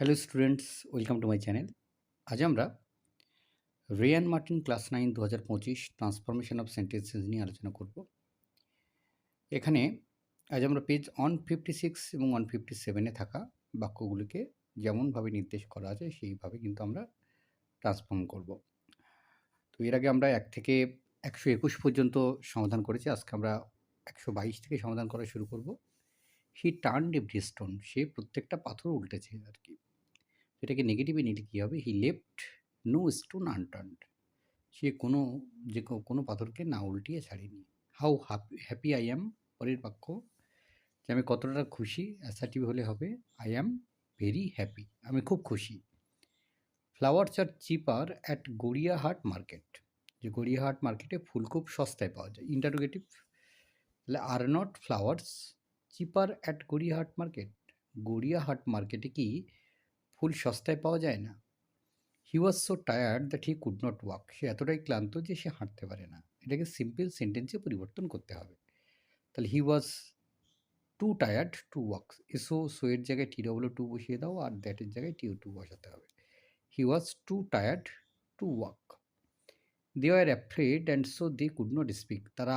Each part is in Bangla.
Hello students welcome to my channel আজ আমরা রেয়ান মার্টিন ক্লাস নাইন দু হাজার পঁচিশ ট্রান্সফরমেশন অফ সেন্টেন্সেস নিয়ে আলোচনা করব। এখানে আজ আমরা পেজ ওয়ান ফিফটি সিক্স এবং ওয়ান ফিফটি সেভেনে থাকা বাক্যগুলিকে যেমনভাবে নির্দেশ করা আছে, সেইভাবে কিন্তু আমরা ট্রান্সফর্ম করব। তো এর আগে আমরা এক থেকে একশো একুশ পর্যন্ত সমাধান করেছি, আজকে আমরা একশো বাইশ থেকে সমাধান করা শুরু করব। হি টার্ন এভরি স্টোন সে প্রত্যেকটা পাথর উল্টেছে আর কি। এটাকে নেগেটিভে নিলে কী হবে? He left no stone unturned সে কোনো, যে কোনো পাথরকে না উল্টিয়ে ছাড়েনি। হাউ হ্যাপি আই অ্যাম পরের বাক্য, যে আমি কতটা খুশি অ্যাসার্টিভ হলে হবে আই অ্যাম ভেরি হ্যাপি আমি খুব খুশি। Flowers are cheaper at Gariahat market যে গড়িয়াহাট মার্কেটে ফুল খুব সস্তায় পাওয়া যায়। ইন্টারোগেটিভ তাহলে are not flowers cheaper at Gariahat market Gariahat মার্কেটে কি ফুল সস্তায় পাওয়া যায় না। He was so tired that he could not walk সে এতটাই ক্লান্ত যে সে হাঁটতে পারে না। এটাকে সিম্পল সেন্টেন্সে পরিবর্তন করতে হবে। তাহলে he was too tired to walk এসো, সোয়ের জায়গায় টি ডব্লিউ টু বসিয়ে দাও আর দ্যাটের জায়গায় টিও টু বসাতে হবে। He was too tired to walk they are afraid and so they could not speak তারা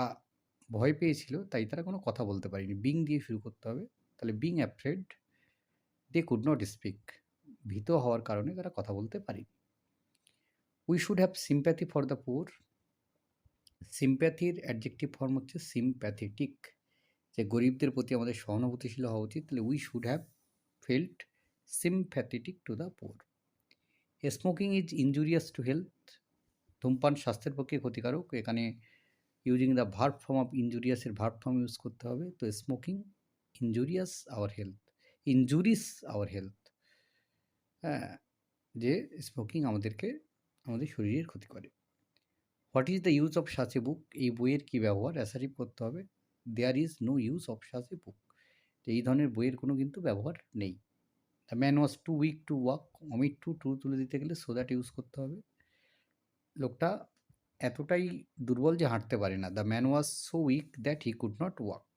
ভয় পেয়েছিল, তাই তারা কোনো কথা বলতে পারেনি। বিং দিয়ে শুরু করতে হবে। তাহলে being afraid they could not speak ভীত হওয়ার কারণে তারা কথা বলতে পারেনি। We should have sympathy for the poor সিম্প্যাথির adjective form হচ্ছে সিম্প্যাথেটিক যে গরিবদের প্রতি আমাদের সহানুভূতিশীল হওয়া উচিত, তাহলে we should have felt sympathetic to the poor smoking is injurious to health ধূমপান স্বাস্থ্যের পক্ষে ক্ষতিকারক। এখানে using the verb form of ইঞ্জুরিয়াসের verb form use করতে হবে। তো smoking injurious our health injuries our health যে স্মোকিং আমাদেরকে, আমাদের শরীরের ক্ষতি করে। What is the use of such book এই বইয়ের কী ব্যবহার? অ্যাসারিভ করতে হবে। There is no use of such book এই ধরনের বইয়ের কোনো কিন্তু ব্যবহার নেই। The man was too weak to walk omit too to তুলে দিতে গেলে সো দ্যাট ইউজ করতে হবে। লোকটা এতটাই দুর্বল যে হাঁটতে পারে না। The man was so weak that he could not walk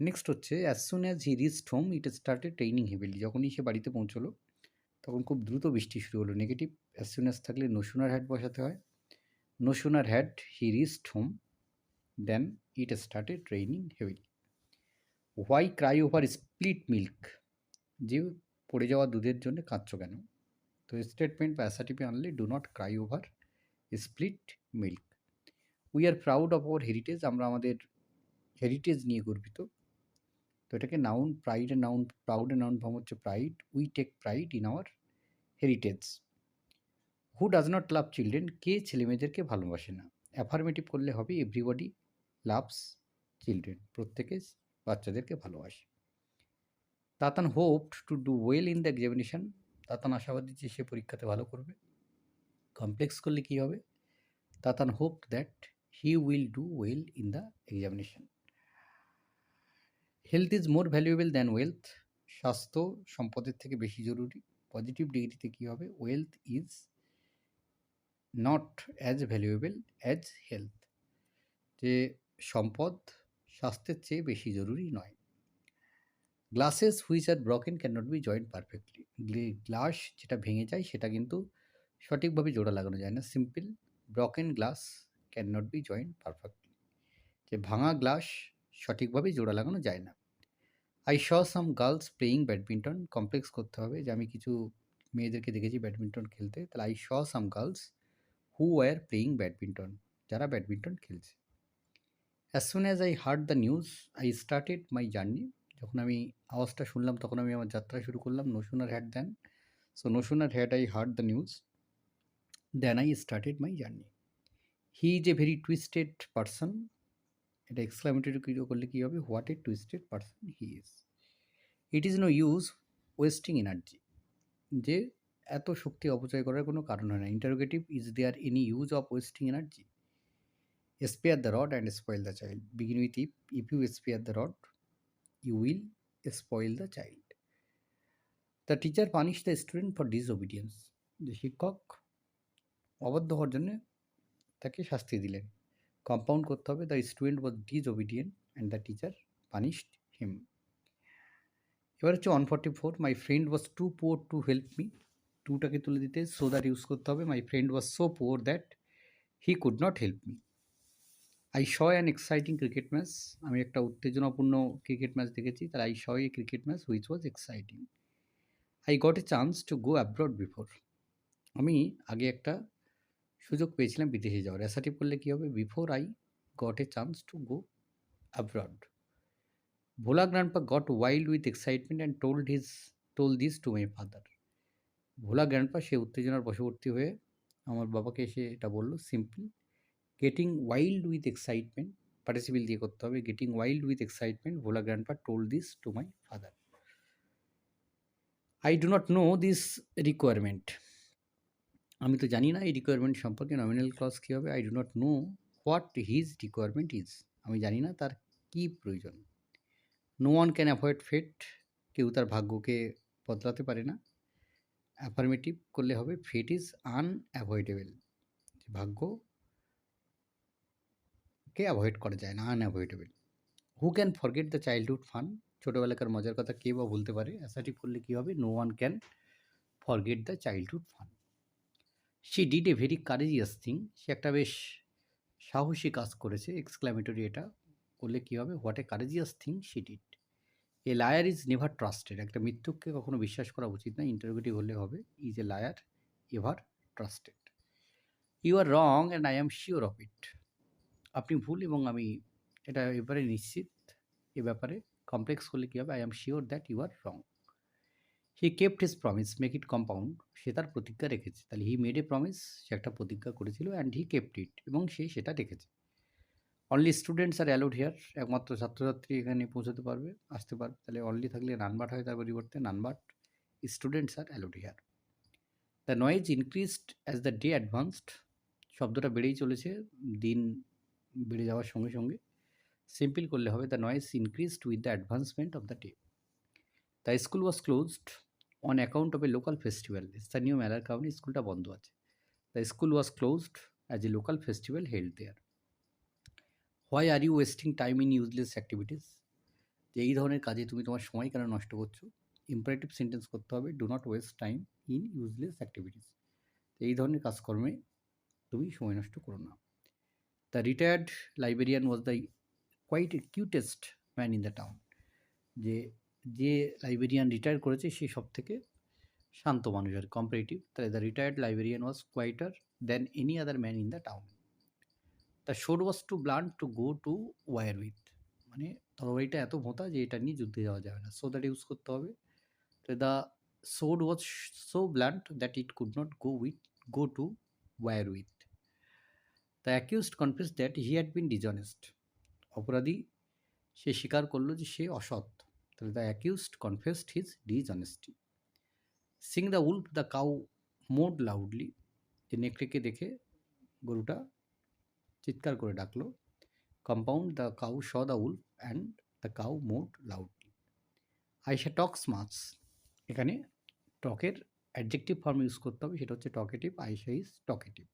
next হচ্ছে as soon as he reached home it started training heavily যখনই সে বাড়িতে পৌঁছলো, তখন খুব দ্রুত বৃষ্টি শুরু হলো নেগেটিভ অ্যাজ সুন অ্যাজ থাকলে নোশোনার হ্যাড বসাতে হয়। No sooner had he reached home then it started training heavily why cry over split milk যে পড়ে যাওয়া দুধের জন্য কাঁদছো কেন? তো স্টেটমেন্ট বা অ্যাসাটিপে আনলে do not cry over split milk we are proud of our heritage আমরা আমাদের হেরিটেজ নিয়ে গর্বিত। তো এটাকে noun pride noun proud noun form হচ্ছে pride we take pride in our heritage who does not love children কে ছেলেমেয়েদেরকে ভালোবাসে না? অ্যাফার্মেটিভ করলে হবে এভরিবডি লাভস চিলড্রেন প্রত্যেকে বাচ্চাদেরকে ভালোবাসে। Tatan hoped to do well in the examination Tatan আশাবাদী যে সে পরীক্ষাতে ভালো করবে। কমপ্লেক্স করলে কী হবে? Tatan hope that he will do well in the examination health is more valuable than wealth স্বাস্থ্য সম্পদের থেকে বেশি জরুরি। পজিটিভ ডিগ্রিতে কী হবে? Wealth is not as valuable as health যে সম্পদ স্বাস্থ্যের চেয়ে বেশি জরুরি নয়। Glasses which are broken can not be joint perfectly glass যেটা ভেঙে যায় সেটা কিন্তু সঠিকভাবে জোড়া লাগানো যায় না। Simple broken glass can not be joint perfectly যে ভাঙা গ্লাস সঠিকভাবে জোড়া লাগানো যায় না। I saw some girls playing badminton complex করতে হবে যে আমি কিছু মেয়েদেরকে দেখেছি ব্যাডমিন্টন খেলতে। তাহলে I saw some girls who were playing badminton যারা ব্যাডমিন্টন খেলছে। As soon as I heard the news I started my journey যখন আমি আওয়াজটা শুনলাম, তখন আমি আমার যাত্রা শুরু করলাম no sooner had then so no sooner had I heard the news then I started my journey he is a very twisted person এটা এক্সক্লামেটরি করলে কী হবে? What a twisted person he is it is no use wasting energy যে এত শক্তি অপচয় করার কোনো কারণ হয় না। Interrogative is there any use of wasting energy spare the rod and spoil the child begin with if if you spare the rod you will spoil the child the teacher punish the student for disobedience যে শিক্ষক অবাধ্য হওয়ার জন্য তাকে শাস্তি দিলেন। কম্পাউন্ড করতে হবে the student was disobedient and the teacher punished him এবার হচ্ছে one forty four my friend was too poor to help me টুটাকে তুলে দিতে সো দ্যাট ইউজ করতে হবে। My friend was so poor that he could not help me I saw an exciting cricket match আমি একটা উত্তেজনাপূর্ণ ক্রিকেট ম্যাচ দেখেছি। তার I saw a cricket match which was exciting I got a chance to go abroad before আমি আগে একটা সুযোগ পেয়েছিলাম বিদেশে যাওয়ার। অ্যাসাটিভ করলে কী হবে? Before I got a chance to go abroad Bhola grandpa got wild with excitement and told his told this to my father Bhola grandpa সে উত্তেজনার বশবর্তী হয়ে আমার বাবাকে এসে এটা বলল simple getting wild with excitement participle দিয়ে করতে হবে। Getting wild with excitement Bhola grandpa told this to my father I do not know this requirement আমি তো জানি না এই রিকোয়ারমেন্ট সম্পর্কে নমিনাল ক্লজ কী হবে। I do not know what his requirement is আমি জানি না তার কী প্রয়োজন। No one can avoid fate কেউ তার ভাগ্যকে বদলাতে পারে না। অ্যাফার্মেটিভ করলে হবে ফেট ইজ আনঅ্যাভয়েডেবল ভাগ্য কে অ্যাভয়েড করা যায় না unavoidable who can forget the childhood fun ছোটোবেলাকার মজার কথা কে বা ভুলতে পারে? অ্যাসাটিভ করলে কী হবে? No one can forget the childhood fun she did a very courageous thing সে একটা বেশ সাহসী কাজ করেছে এক্সক্লামেটরি এটা। করলে কী হবে? What a courageous thing she did a liar is never trusted একটা মৃত্যুককে কখনো বিশ্বাস করা উচিত না। ইন্টারোগেটিভ হলে হবে is a liar ever trusted you are wrong and I am sure of it আপনি ভুল এবং আমি এটা এবারে নিশ্চিত এ ব্যাপারে। কমপ্লেক্স করলে কী হবে? I am sure that you are wrong he kept his promise make it compound সে তার প্রতিজ্ঞা রেখেছে। তাহলে হি মেড এ প্রমিস সে একটা প্রতিজ্ঞা করেছিল অ্যান্ড হি কেপ্ট ইট এবং সে সেটা রেখেছে only students are allowed here একমাত্র ছাত্রছাত্রী এখানে পৌঁছতে পারবে, আসতে পারবে। তাহলে অনলি থাকলে নানবাট হয়, তার পরিবর্তে none but students are allowed here the noise increased as the day advanced শব্দটা বেড়েই চলেছে, দিন বেড়ে যাওয়ার সঙ্গে সঙ্গে। সিম্পল করলে হবে the noise increased with the advancement of the day the school was closed on account of a local festival স্থানীয় মেলার কারণে স্কুলটা বন্ধ আছে। The school was closed as a local festival held there why are you wasting time in useless activities যে এই ধরনের কাজে তুমি তোমার সময় কেন নষ্ট করছ? ইম্পারেটিভ সেন্টেন্স করতে হবে do not waste time in useless activities এই ধরনের কাজকর্মে তুমি সময় নষ্ট করো না। The retired librarian was the quiet quietest man in the town যে যে লাইব্রেরিয়ান রিটায়ার করেছে, সে সব থেকে শান্ত মানুষ আর কম্পারেটিভ তাহলে the retired librarian was quieter than any other man in the town the sword was too blunt to go to war with মানে তরবারিটা এত ভোঁতা যে এটা নিয়ে যুদ্ধে যাওয়া যাবে না। সো দ্যাট ইউজ করতে হবে। তো the sword was so blunt that it could not go with go to war with the accused confessed that he had been dishonest অপরাধী সে স্বীকার করল যে সে অসৎ। তাহলে the accused confessed his dishonesty seeing the wolf the cow mooed loudly যে নেকড়েকে দেখে গরুটা চিৎকার করে ডাকলো, compound the cow saw the wolf and the cow mooed loudly Aisha talks much এখানে টকের অ্যাডজেক্টিভ ফর্ম ইউজ করতে হবে, সেটা হচ্ছে talkative Aisha is talkative.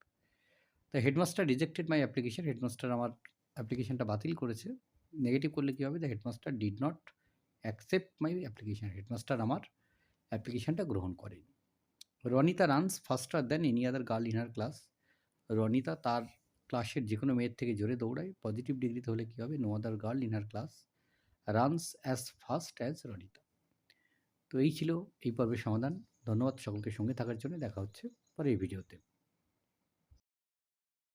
The headmaster rejected my application, headmaster আমার অ্যাপ্লিকেশনটা বাতিল করেছে। নেগেটিভ করলে কী হবে? The headmaster did not accept my application, headmaster আমার অ্যাপ্লিকেশানটা গ্রহণ করেনি। Ronita runs faster than any other girl in her class. Ronita তার ক্লাসের যে কোনো মেয়ের থেকে জোরে দৌড়ায়। পজিটিভ ডিগ্রিতে হলে কী হবে? No other girl in her class runs as fast as Ronita তো এই ছিল এই পর্বের সমাধান। ধন্যবাদ সকলকে সঙ্গে থাকার জন্য। দেখা হচ্ছে পরে এই ভিডিওতে।